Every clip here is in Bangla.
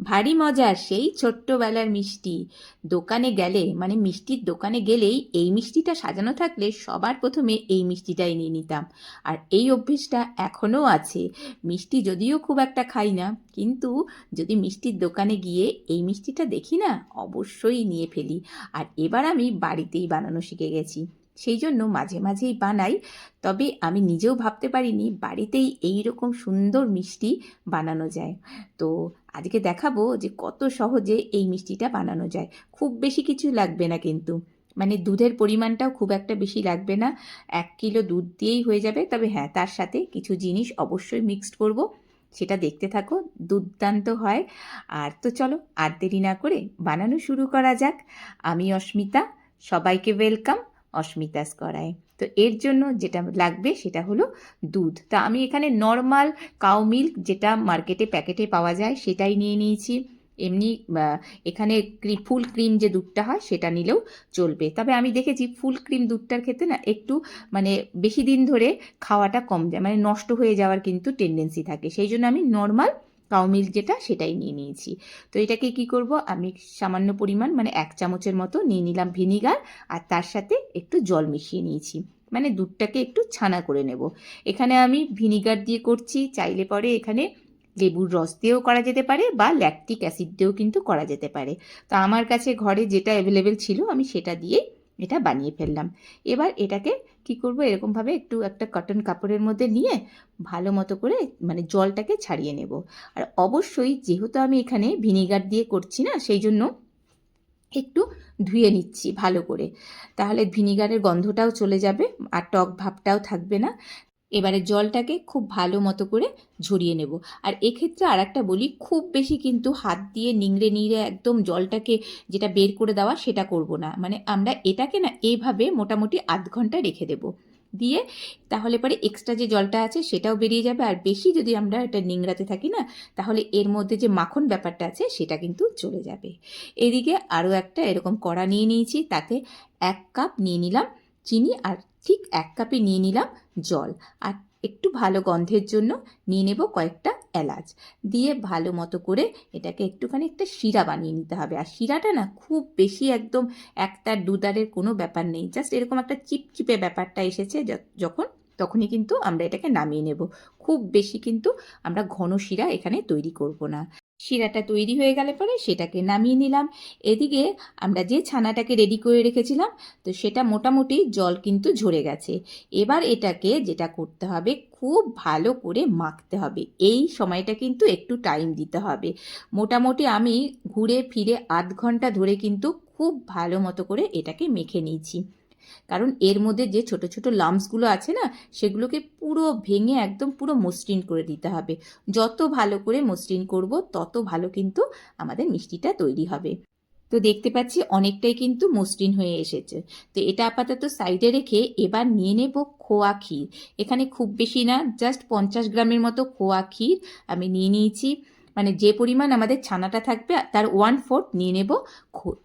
ভারী মজার সেই ছোট্টবেলার মিষ্টি। দোকানে গেলে মানে মিষ্টির দোকানে গেলেই এই মিষ্টিটা সাজানো থাকলে সবার প্রথমে এই মিষ্টিটাই নিয়ে নিতাম। আর এই অভ্যেসটা এখনও আছে। মিষ্টি যদিও খুব একটা খাই না, কিন্তু যদি মিষ্টির দোকানে গিয়ে এই মিষ্টিটা দেখি না, অবশ্যই নিয়ে ফেলি। আর এবার আমি বাড়িতেই বানানো শিখে গেছি। সেই জন্য মাঝে মাঝেই বানাই। তবে আমি নিজেও ভাবতে পারিনি বাড়িতেই এই রকম সুন্দর মিষ্টি বানানো যায়। তো আজকে দেখাবো যে কত সহজে এই মিষ্টিটা বানানো যায়। খুব বেশি কিছু লাগবে না কিন্তু। মানে দুধের পরিমাণটাও খুব একটা বেশি লাগবে না। এক কিলো দুধ দিয়েই হয়ে যাবে। তবে হ্যাঁ তার সাথে কিছু জিনিস অবশ্যই মিক্সড করব। সেটা দেখতে থাকো, দুর্দান্ত হয়। আর তো চলো, আর দেরি না করে বানানো শুরু করা যাক। আমি অস্মিতা, সবাইকে ওয়েলকাম। অস্মিতাস করায় তো এর জন্য যেটা লাগবে সেটা হলো দুধ। তা আমি এখানে নর্মাল কাউ মিল্ক যেটা মার্কেটে প্যাকেটে পাওয়া যায় সেটাই নিয়ে নিয়েছি। এমনি এখানে ফুল ক্রিম যে দুধটা হয় সেটা নিলেও চলবে। তবে আমি দেখেছি ফুল ক্রিম দুধটার ক্ষেত্রে না একটু মানে বেশি দিন ধরে খাওয়াটা কম যায় মানে নষ্ট হয়ে যাওয়ার কিন্তু টেন্ডেন্সি থাকে। সেই জন্য আমি নর্মাল কাউ মিল্ক যেটা সেটাই নিয়ে নিয়েছি। তো এটাকে কি করব? আমি সামান্য পরিমাণ মানে এক চামচের মতো নিয়ে নিলাম ভিনিগার আর তার সাথে একটু জল মিশিয়ে নিয়েছি। মানে দুধটাকে একটু ছানা করে নেব। এখানে আমি ভিনিগার দিয়ে করছি। চাইলে পরে এখানে লেবুর রস দিয়েও করা যেতে পারে বা ল্যাকটিক অ্যাসিড দিয়েও কিন্তু করা যেতে পারে। তো আমার কাছে ঘরে যেটা অ্যাভেলেবেল ছিল আমি সেটা দিয়ে এটা বানিয়ে ফেললাম। এবার এটাকে কি করব? এরকমভাবে একটু একটা কটন কাপড়ের মধ্যে নিয়ে ভালো মতো করে মানে জলটাকে ছাড়িয়ে নেব। আর অবশ্যই যেহেতু আমি এখানে ভিনিগার দিয়ে করছি না, সেই জন্য একটু ধুয়ে নিচ্ছি ভালো করে। তাহলে ভিনিগারের গন্ধটাও চলে যাবে, আর টক ভাবটাও থাকবে না। এবারে জলটাকে খুব ভালো মতো করে ঝরিয়ে নেব। আর এক্ষেত্রে আর একটা বলি, খুব বেশি কিন্তু হাত দিয়ে নিংড়ে নিংড়ে একদম জলটাকে যেটা বের করে দেওয়া সেটা করব না। মানে আমরা এটাকে না এইভাবে মোটামুটি আধ ঘণ্টা রেখে দেব। দিয়ে তাহলে পরে এক্সট্রা যে জলটা আছে সেটাও বেরিয়ে যাবে। আর বেশি যদি আমরা এটা নিংড়াতে থাকি না, তাহলে এর মধ্যে যে মাখন ব্যাপারটা আছে সেটা কিন্তু চলে যাবে। এদিকে আরও একটা এরকম কড়া নিয়ে নিয়েছি, তাতে এক কাপ নিয়ে নিলাম চিনি আর ঠিক এক কাপে নিয়ে নিলাম জল। আর একটু ভালো গন্ধের জন্য নিয়ে নেব কয়েকটা এলাচ। দিয়ে ভালো মতো করে এটাকে একটুখানি একটা শিরা বানিয়ে নিতে হবে। আর শিরাটা না খুব বেশি একদম একতার দুদারের কোনো ব্যাপার নেই। জাস্ট এরকম একটা চিপচিপে ব্যাপারটা এসেছে যখন, তখনই কিন্তু আমরা এটাকে নামিয়ে নেব। খুব বেশি কিন্তু আমরা ঘন শিরা এখানে তৈরি করব না। শিরাটা তৈরি হয়ে গেলে পরে সেটাকে নামিয়ে নিলাম। এদিকে আমরা যে ছানাটাকে রেডি করে রেখেছিলাম, তো সেটা মোটামুটি জল কিন্তু ঝরে গেছে। এবার এটাকে যেটা করতে হবে, খুব ভালো করে মাখতে হবে। এই সময়টা কিন্তু একটু টাইম দিতে হবে। মোটামুটি আমি ঘুরে ফিরে আধ ঘণ্টা ধরে কিন্তু খুব ভালো মতো করে এটাকে মেখে নিয়েছি। কারণ এর মধ্যে যে ছোট ছোট লাম্পসগুলো আছে না, সেগুলোকে পুরো ভেঙে একদম পুরো মসৃণ করে দিতে হবে। যত ভালো করে মসৃণ করব, তত ভালো কিন্তু আমাদের মিষ্টিটা তৈরি হবে। তো দেখতে পাচ্ছি অনেকটাই কিন্তু মসৃণ হয়ে এসেছে। তো এটা আপাতত সাইডে রেখে এবার নিয়ে নেব খোয়া ক্ষীর। এখানে খুব বেশি না জাস্ট পঞ্চাশ গ্রামের মতো খোয়া ক্ষীর আমি নিয়ে নিয়েছি। মানে যে পরিমাণ আমাদের ছানাটা থাকবে, তার ওয়ান ফোর্থ নিয়ে নেব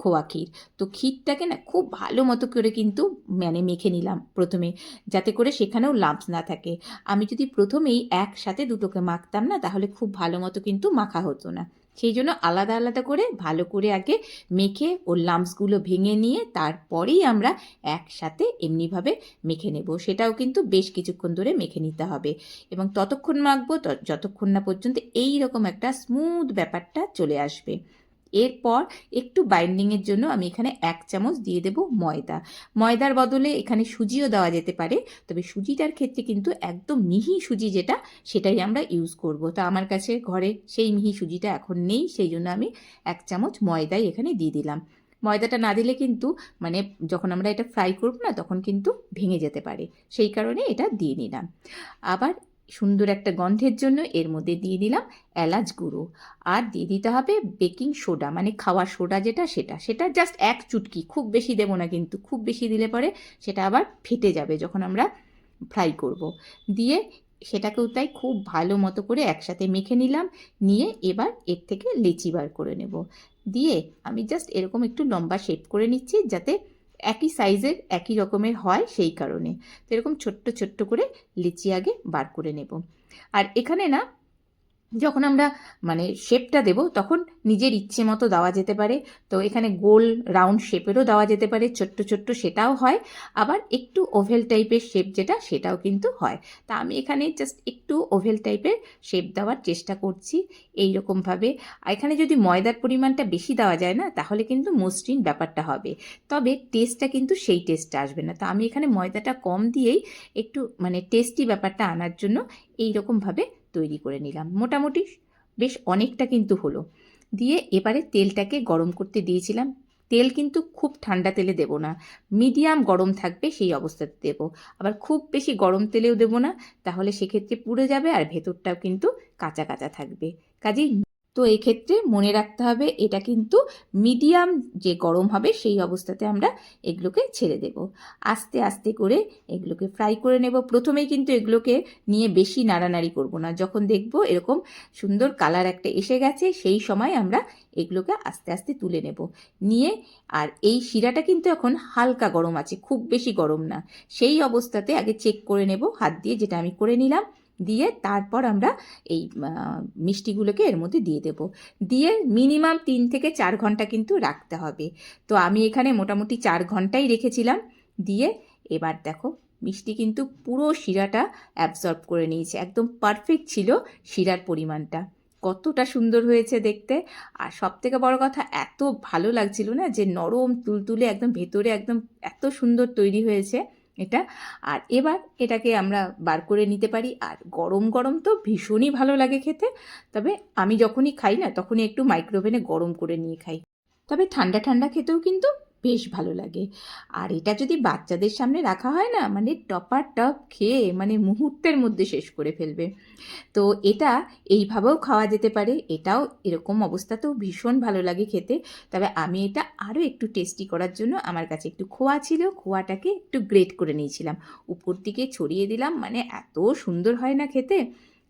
খোয়া ক্ষীর। তো ক্ষীরটাকে না খুব ভালো মতো করে কিন্তু মানে মেখে নিলাম প্রথমে, যাতে করে সেখানেও লাম্পস না থাকে। আমি যদি প্রথমেই একসাথে দুটোকে মাখতাম না, তাহলে খুব ভালো মতো কিন্তু মাখা হতো না। সেই জন্য আলাদা আলাদা করে ভালো করে আগে মেখে ওর লাম্পসগুলো ভেঙে নিয়ে তারপরেই আমরা একসাথে এমনিভাবে মেখে নেব। সেটাও কিন্তু বেশ কিছুক্ষণ ধরে মেখে নিতে হবে এবং ততক্ষণ মাখবো যতক্ষণ না পর্যন্ত এই রকম একটা স্মুথ ব্যাপারটা চলে আসবে। এরপর একটু বাইন্ডিংয়ের জন্য আমি এখানে এক চামচ দিয়ে দেব ময়দা। ময়দার বদলে এখানে সুজিও দেওয়া যেতে পারে, তবে সুজিটার ক্ষেত্রে কিন্তু একদম মিহি সুজি যেটা, সেটাই আমরা ইউজ করব। তো আমার কাছে ঘরে সেই মিহি সুজিটা এখন নেই, সেই জন্য আমি এক চামচ ময়দাই এখানে দিয়ে দিলাম। ময়দাটা না দিলে কিন্তু মানে যখন আমরা এটা ফ্রাই করব না, তখন কিন্তু ভেঙে যেতে পারে। সেই কারণে এটা দিয়ে নিলাম। আবার সুন্দর একটা গন্ধের জন্য এর মধ্যে দিয়ে দিলাম এলাচ গুঁড়ো। আর দিয়ে দিতে হবে বেকিং সোডা মানে খাওয়ার সোডা যেটা সেটা। সেটা জাস্ট এক চুটকি, খুব বেশি দেবো না কিন্তু, খুব বেশি দিলে পরে সেটা আবার ফেটে যাবে যখন আমরা ফ্রাই করব। দিয়ে সেটাকেও তাই খুব ভালো মতো করে একসাথে মেখে নিলাম, নিয়ে এবার এর থেকে লেচি বার করে নেব। দিয়ে আমি জাস্ট এরকম একটু লম্বা শেপ করে নিচ্ছি যাতে একই সাইজের, একই রকমের হয় সেই কারণে। তো এরকম ছোট্ট ছোট্ট করে লিচি আগে বার করে নেব। আর এখানে না যখন আমরা মানে শেপটা দেব, তখন নিজের ইচ্ছে মতো দেওয়া যেতে পারে। তো এখানে গোল রাউন্ড শেপেরও দেওয়া যেতে পারে, ছোট্ট ছোট্ট সেটাও হয়। আবার একটু ওভেল টাইপের শেপ যেটা, সেটাও কিন্তু হয়। তা আমি এখানে জাস্ট একটু ওভেল টাইপের শেপ দেওয়ার চেষ্টা করছি এই রকমভাবে এখানে যদি ময়দার পরিমাণটা বেশি দেওয়া যায় না, তাহলে কিন্তু মসৃণ ব্যাপারটা হবে। তবে টেস্টটা কিন্তু সেই টেস্টটা আসবে না। তো আমি এখানে ময়দাটা কম দিয়েই একটু মানে টেস্টি ব্যাপারটা আনার জন্য এই রকমভাবে তৈরি করে নিলাম। মোটামুটি বেশ অনেকটা কিন্তু হলো। দিয়ে এবারে তেলটাকে গরম করতে দিয়েছিলাম। তেল কিন্তু খুব ঠান্ডা তেলে দেব না। মিডিয়াম গরম থাকবে সেই অবস্থাতে দেব। আবার খুব বেশি গরম তেলেও দেব না। তাহলে সেক্ষেত্রে পুড়ে যাবে আর ভেতরটাও কিন্তু কাঁচা কাঁচা থাকবে। কাজেই তো এক্ষেত্রে মনে রাখতে হবে, এটা কিন্তু মিডিয়াম যে গরম হবে সেই অবস্থাতে আমরা এগুলোকে ছেড়ে দেব। আস্তে আস্তে করে এগুলোকে ফ্রাই করে নেব। প্রথমেই কিন্তু এগুলোকে নিয়ে বেশি নাড়ানাড়ি করব না। যখন দেখব এরকম সুন্দর কালার একটা এসে গেছে, সেই সময় আমরা এগুলোকে আস্তে আস্তে তুলে নেব। নিয়ে আর এই শিরাটা কিন্তু এখন হালকা গরম আছে, খুব বেশি গরম না। সেই অবস্থাতে আগে চেক করে নেব, হাত দিয়ে যেটা আমি করে নিলাম। দিয়ে তারপর আমরা এই মিষ্টিগুলোকে এর মধ্যে দিয়ে দেব। দিয়ে মিনিমাম তিন থেকে চার ঘণ্টা কিন্তু রাখতে হবে। তো আমি এখানে মোটামুটি চার ঘন্টাই রেখেছিলাম। দিয়ে এবার দেখো, মিষ্টি কিন্তু পুরো শিরাটা অ্যাবজর্ব করে নিয়েছে। একদম পারফেক্ট ছিল শিরার পরিমাণটা। কতটা সুন্দর হয়েছে দেখতে। আর সব থেকে বড় কথা, এত ভালো লাগছিল না যে নরম, তুলতুলে, একদম ভেতরে একদম এত সুন্দর তৈরি হয়েছে। এটা। আর এবার এটাকে আমরা বার করে নিতে পারি। আর গরম গরম তো ভীষণই ভালো লাগে খেতে। তবে আমি যখনই খাই না, তখনই একটু মাইক্রোওভেনে গরম করে নিয়ে খাই। তবে ঠান্ডা ঠান্ডা খেতেও কিন্তু বেশ ভালো লাগে। আর এটা যদি বাচ্চাদের সামনে রাখা হয় না মানে টপার টপ খেয়ে মানে মুহূর্তের মধ্যে শেষ করে ফেলবে। তো এটা এইভাবেও খাওয়া যেতে পারে, এটাও এরকম অবস্থাতেও ভীষণ ভালো লাগে খেতে। তবে আমি এটা আরও একটু টেস্টি করার জন্য আমার কাছে একটু খোয়া ছিল, খোয়াটাকে একটু গ্রেট করে নিয়েছিলাম। উপর দিকে ছড়িয়ে দিলাম মানে এত সুন্দর হয় না খেতে।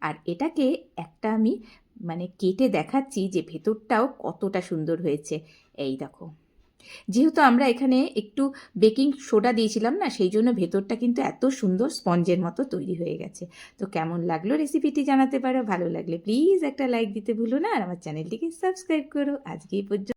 আর এটাকে একটা আমি মানে কেটে দেখাচ্ছি যে ভেতরটাও কতটা সুন্দর হয়েছে। এই দেখো। যেহেতু আমরা এখানে একটু বেকিং সোডা দিয়েছিলাম না, সেই জন্য ভেতরটা কিন্তু এত সুন্দর স্পঞ্জের মতো তৈরি হয়ে গেছে। তো কেমন লাগল রেসিপিটি জানাতে পারো, ভালো লাগলে প্লিজ একটা লাইক দিতে ভুলো না, আর আমার চ্যানেলটিকে সাবস্ক্রাইব করো। আজকে এই পর্যন্ত।